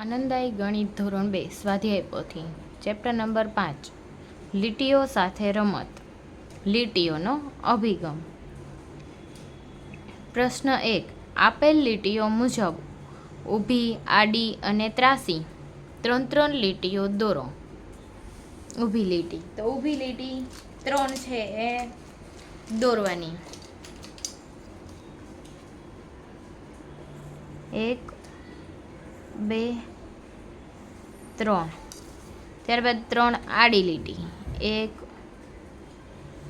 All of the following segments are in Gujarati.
આનંદાઈ ગણિત ધોરણ બે, સ્વાધ્યાય પોથી, ચેપ્ટર નંબર પાંચ, લીટીઓ સાથે રમત, લીટીઓનો અભિગમ. પ્રશ્ન એક, આપેલ લીટીઓ મુજબ ઊભી, આડી અને ત્રાસી, ત્રણ ત્રણ લીટીઓ દોરો. ઊભી લીટી. તો ઊભી લીટી ત્રણ છે એ દોરવાની. એક, બે ત્રણ. ત્યારબાદ ત્રણ આડી લીટી. એક,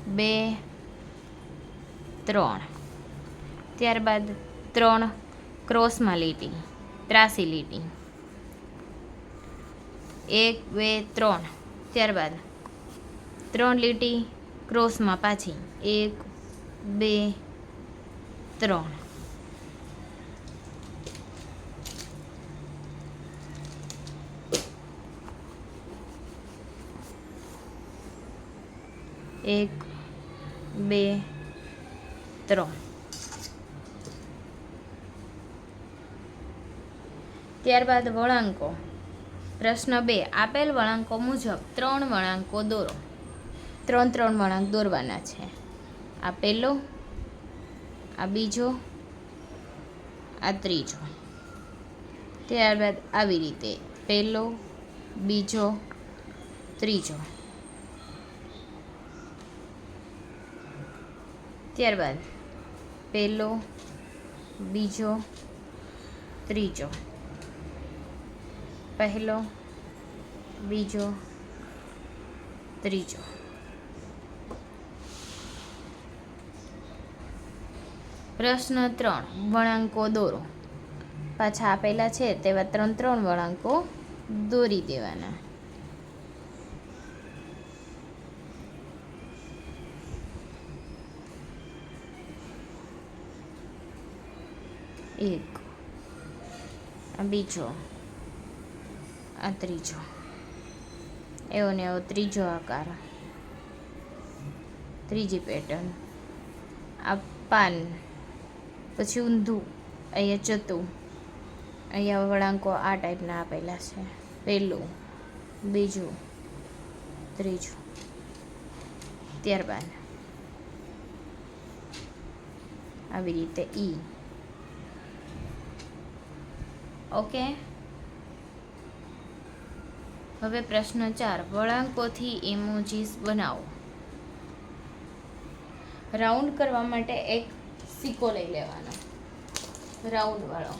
બે, ત્રણ. ત્યારબાદ ત્રણ ક્રોસમાં લીટી. ત્રાસી લીટી. એક, બે, ત્રણ. ત્યારબાદ ત્રણ લીટી ક્રોસમાં પાછી. એક, બે, ત્રણ. એક, બે, ત્રણ. ત્યારબાદ વળાંકો. પ્રશ્ન બે, આપેલ વળાંકો મુજબ ત્રણ વળાંકો દોરો. ત્રણ ત્રણ વળાંક દોરવાના છે. આ પહેલો આ બીજો, આ ત્રીજો. ત્યારબાદ આવી રીતે પહેલો બીજો, ત્રીજો. ત્યારબાદ પહેલો, બીજો, ત્રીજો. પહેલો, બીજો, ત્રીજો. પ્રશ્ન ત્રણ, વળાંકો દોરો. પાછા આપેલા છે તેવા ત્રણ ત્રણ વળાંકો દોરી દેવાના. એક. આ બીજો. આ ત્રીજો. એવો ને એવો ત્રીજો આકાર. ત્રીજી પેટર્ન આ પાન. પછી ઊંધું. અહીંયા ચતું. અહીંયા વળાંકો આ ટાઈપના આપેલા છે. પહેલું. બીજું. ત્રીજું. ત્યારબાદ. આવી રીતે ઈ. ઓકે? હવે પ્રશ્ન ચાર. વળાંકોથી ઇમોજીસ બનાવો. રાઉન્ડ કરવા માટે એક સિક્કો લઈ લેવાનો. રાઉન્ડ વાળો.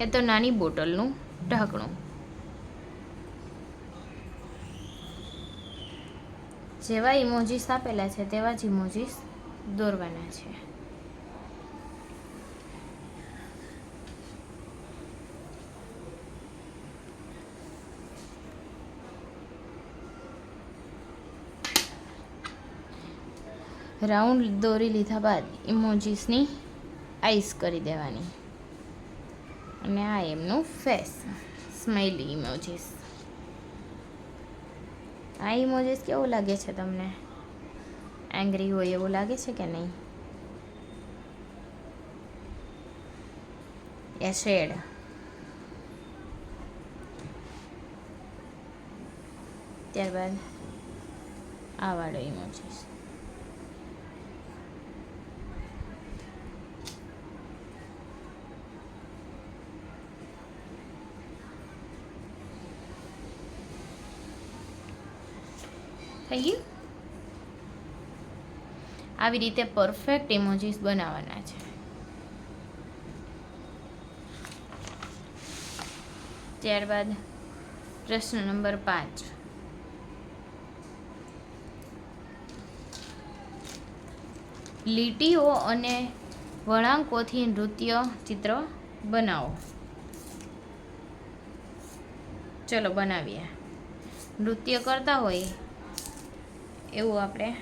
એ તો નાની બોટલનું ઢાંકણું. જેવા ઇમોજીસ આપેલા છે, તેવા જ ઇમોજીસ દોરવાના છે. રાઉન્ડ દોરી લીધા બાદ ઇમોજીસની આઈસ કરી દેવાની. અને આ એમનું ફેસ સ્માઇલી ઇમોજીસ આ ઇમોજીસ કેવું લાગે છે તમને? એંગ્રી હોય એવું લાગે છે કે નહીં? એ શેડ ત્યારબાદ આ વાળો ઇમોજીસ થઈ ગયું આવી રીતે પરફેક્ટ ઇમોજીસ બનાવવાના છે. ત્યારબાદ પ્રશ્ન નંબર પાંચ. લીટીઓ અને વળાંકોથી નૃત્ય ચિત્ર બનાવો. ચલો બનાવીએ. નૃત્ય કરતા હોય એવું આપણે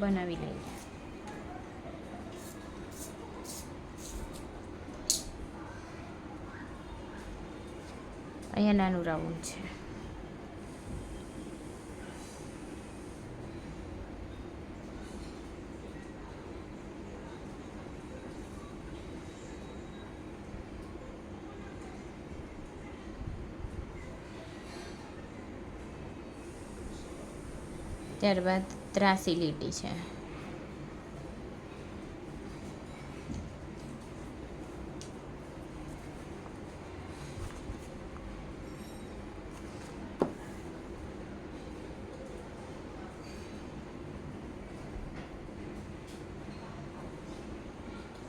બનાવી લઈએ. અહીંયા નાનું રાઉન્ડ છે. ત્યારબાદ ત્રાસી લીટી છે.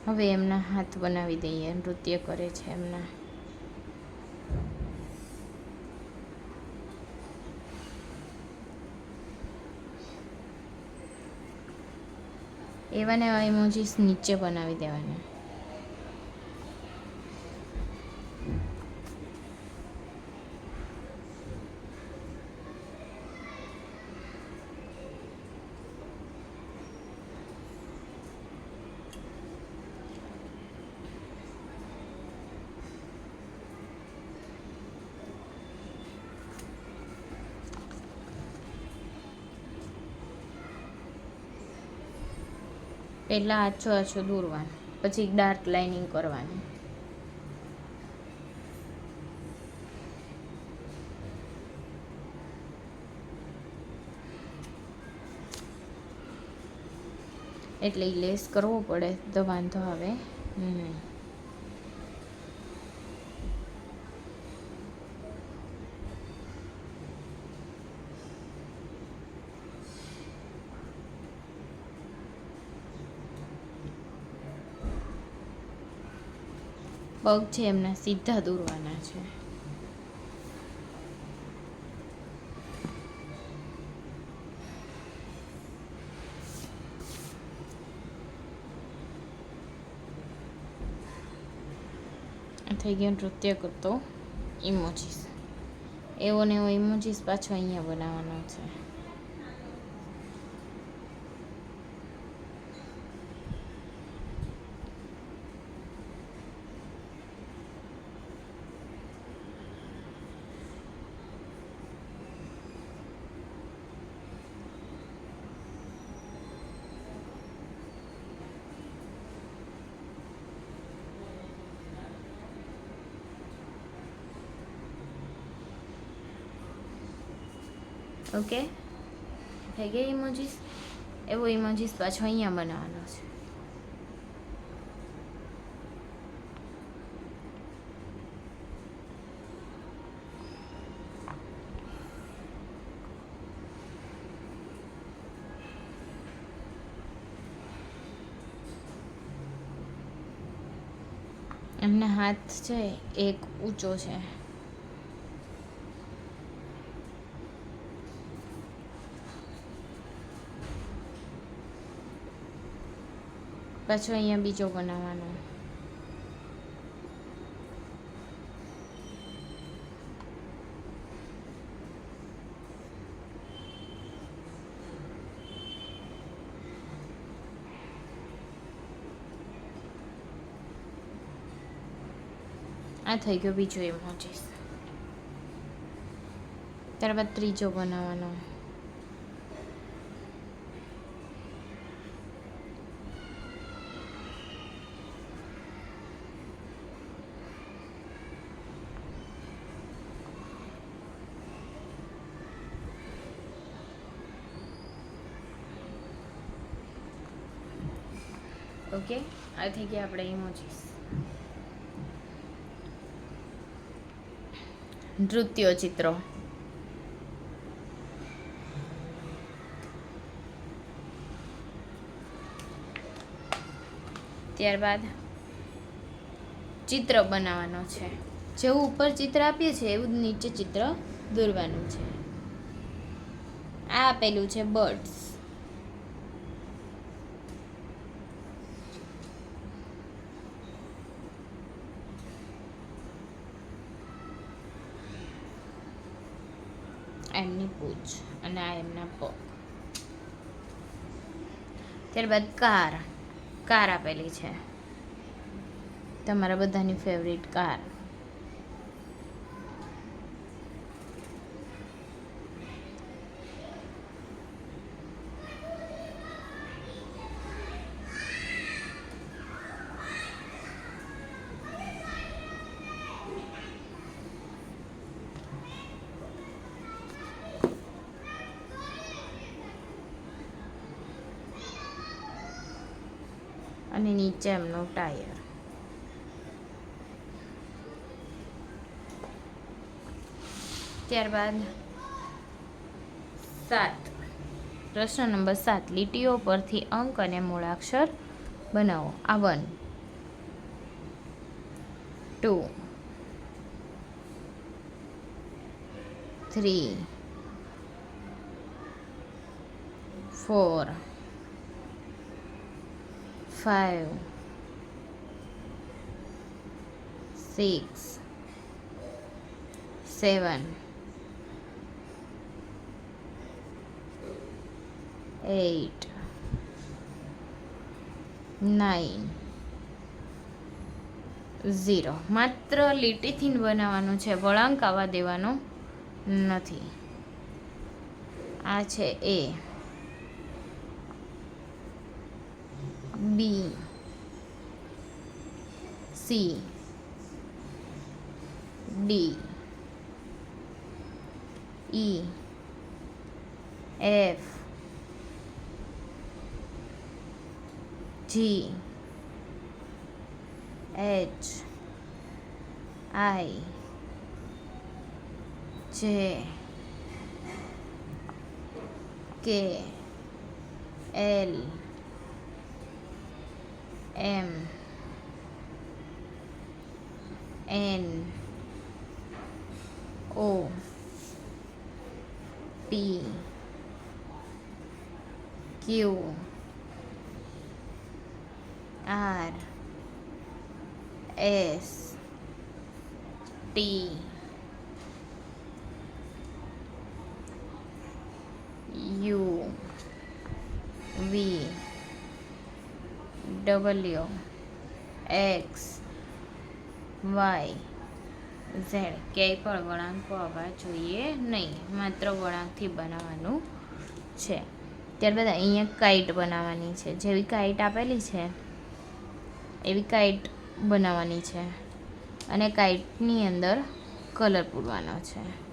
હવે એમના હાથ બનાવી દઈએ. નૃત્ય કરે છે એમના. એવા ને એવા ઇમોજીસ નીચે બનાવી દેવાના. પહેલાં આછો આછો દોરવાનું, પછી ડાર્ક લાઇનિંગ કરવાની. એટલે લેસ કરવો પડે તો વાંધો આવે નહીં પગ છે એમના સીધા દોરવાના છે. થઈ ગયો નૃત્ય કરતો. ઇમોજીસ એવો ને એવો ઇમોજીસ પાછો અહીંયા બનાવવાનો છે. ઓકે થઈ ગયા ઇમોજીસ એવો ઇમોજીસ પાછો અહીંયા બનાવવાનો છે એમના હાથ છે એક ઊંચો છે પાછો અહીંયા બીજો બનાવવાનો. આ થઈ ગયો બીજો ઇમોજીસ ત્યારબાદ ત્રીજો બનાવવાનો. ઓકે આ થઈ ગયા આપણે ઇમોજીસ નૃત્ય ચિત્રો ત્યારબાદ ચિત્ર બનાવવાનો છે. જેવું ઉપર ચિત્ર આપીએ છીએ, એવું નીચે ચિત્ર દોરવાનું છે. આ આપેલું છે બર્ડ્સ એમની પૂંછ અને આ એમના પગ ત્યારબાદ કાર. કાર આપેલી છે. તમારા બધાની ફેવરિટ કાર. અને નીચે એમનું ટાયર ત્યારબાદ સાત. પ્રશ્ન નંબર સાત. લીટીઓ પરથી અંક અને મૂળાક્ષર બનાવો. આ one. Two. Three. Four. Five six seven eight, nine, zero માત્ર લીટીથી બનાવવાનું છે. વળાંક આવવા દેવાનો નથી. આ છે A B. C. D. E. F. G. H. I. J. K. L. M N O P Q R S T U V W X Y Z ક્યાંય પણ વળાંકો આવવા જોઈએ નહીં. માત્ર વળાંકથી બનાવવાનું છે. ત્યારબાદ અહીંયા કાઈટ બનાવવાની છે. જેવી કાઈટ આપેલી છે, એવી કાઈટ બનાવવાની છે. અને કાઈટની અંદર કલર પૂરવાનો છે.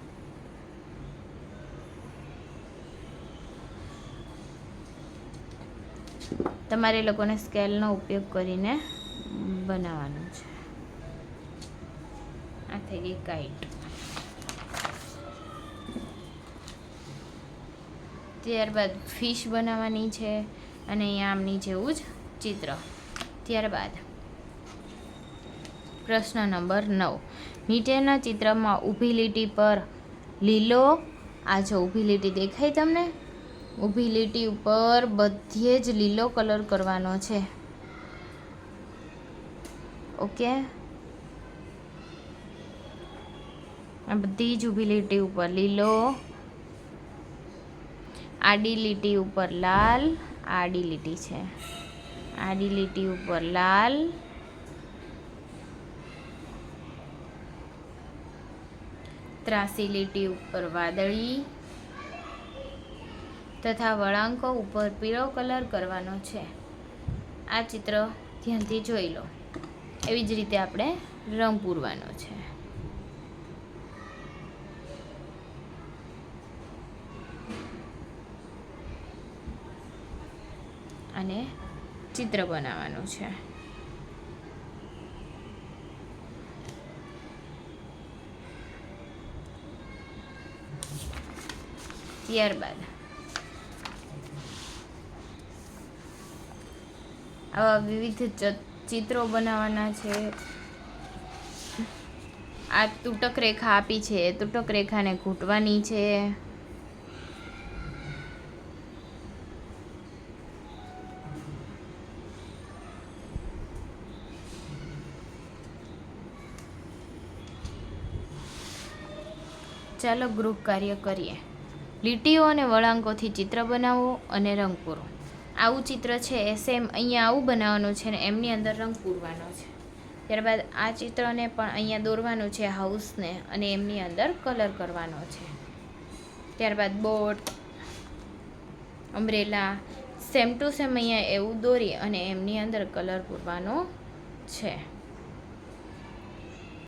તમારે લોકોને સ્કેલનો ઉપયોગ કરીને બનાવવાનું છે. આ થઈ ગઈ કાઈટ ત્યારબાદ ફિશ બનાવવાની છે અને અહીંયા આમની જેવું જ ચિત્ર. ત્યારબાદ પ્રશ્ન નંબર નવ. નીચેના ચિત્રમાં ઊભી લીટી પર લીલો, આ જો ઊભી લીટી દેખાય તમને? ઊભી લીટી ઉપર બધે જ લીલો કલર કરવાનો છે. ઓકે? આ બધી જ ઊભી લીટી ઉપર લીલો, આડી લીટી ઉપર લાલ, આડી લીટી છે. આડી લીટી ઉપર લાલ, ત્રાસી લીટી ઉપર વાદળી તથા વળાંકો ઉપર પીળો કલર કરવાનો છે. આ ચિત્ર ધ્યાનથી જોઈ લો. એવી જ રીતે આપણે રંગ પૂરવાનો છે. અને ચિત્ર બનાવવાનું છે. ત્યારબાદ આવા વિવિધ ચિત્રો બનાવવાના છે. આ તૂટક રેખા આપી છે. તૂટક રેખાને ઘૂંટવાની છે. ચાલો ગ્રુપ કાર્ય કરીએ. લીટીઓ અને વળાંકોથી ચિત્ર બનાવો અને રંગ પૂરો. આવું ચિત્ર છે, સેમ અહીંયા આવું બનાવવાનું છે ને એમની અંદર રંગ પૂરવાનો છે. ત્યારબાદ આ ચિત્રને પણ અહીંયા દોરવાનું છે હાઉસને અને એમની અંદર કલર કરવાનો છે. ત્યારબાદ boat umbrella, same to same અહીંયા એવું દોરી અને એમની અંદર કલર પૂરવાનો છે.